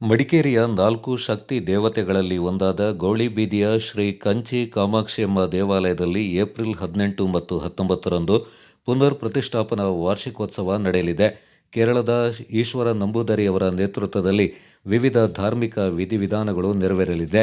ಮಡಿಕೇರಿಯ ನಾಲ್ಕು ಶಕ್ತಿ ದೇವತೆಗಳಲ್ಲಿ ಒಂದಾದ ಗೌಳಿಬೀದಿಯ ಶ್ರೀ ಕಂಚಿ ಕಾಮಾಕ್ಷಿಯಮ್ಮ ದೇವಾಲಯದಲ್ಲಿ ಏಪ್ರಿಲ್ ಹದಿನೆಂಟು ಮತ್ತು ಹತ್ತೊಂಬತ್ತರಂದು ಪುನರ್ ಪ್ರತಿಷ್ಠಾಪನಾ ವಾರ್ಷಿಕೋತ್ಸವ ನಡೆಯಲಿದೆ. ಕೇರಳದ ಈಶ್ವರ ನಂಬೂದರಿಯವರ ನೇತೃತ್ವದಲ್ಲಿ ವಿವಿಧ ಧಾರ್ಮಿಕ ವಿಧಿವಿಧಾನಗಳು ನೆರವೇರಲಿದೆ.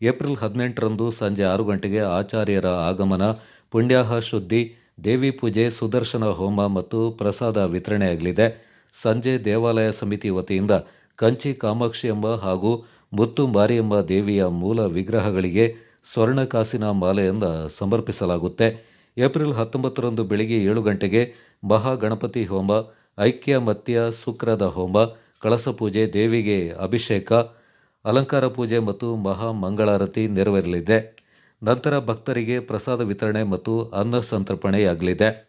ಏಪ್ರಿಲ್ ಹದಿನೆಂಟರಂದು ಸಂಜೆ ಆರು ಗಂಟೆಗೆ ಆಚಾರ್ಯರ ಆಗಮನ, ಪುಣ್ಯಾಹ ಶುದ್ಧಿ, ದೇವಿ ಪೂಜೆ, ಸುದರ್ಶನ ಹೋಮ ಮತ್ತು ಪ್ರಸಾದ ವಿತರಣೆಯಾಗಲಿದೆ. ಸಂಜೆ ದೇವಾಲಯ ಸಮಿತಿ ವತಿಯಿಂದ ಕಂಚಿ ಕಾಮಾಕ್ಷಿ ಎಂಬ ಹಾಗೂ ಮುತ್ತು ಎಂಬ ದೇವಿಯ ಮೂಲ ವಿಗ್ರಹಗಳಿಗೆ ಸ್ವರ್ಣ ಕಾಸಿನ ಮಾಲೆಯಿಂದ ಸಮರ್ಪಿಸಲಾಗುತ್ತೆ. ಏಪ್ರಿಲ್ ಹತ್ತೊಂಬತ್ತರಂದು ಬೆಳಿಗ್ಗೆ ಏಳು ಗಂಟೆಗೆ ಮಹಾಗಣಪತಿ ಹೋಮ, ಐಕ್ಯ ಮತ್ಯ ಶುಕ್ರದ ಹೋಮ, ಕಳಸ ಪೂಜೆ, ದೇವಿಗೆ ಅಭಿಷೇಕ, ಅಲಂಕಾರ ಪೂಜೆ ಮತ್ತು ಮಹಾ ಮಂಗಳಾರತಿ ನೆರವೇರಲಿದೆ. ನಂತರ ಭಕ್ತರಿಗೆ ಪ್ರಸಾದ ವಿತರಣೆ ಮತ್ತು ಅನ್ನ ಸಂತರ್ಪಣೆಯಾಗಲಿದೆ.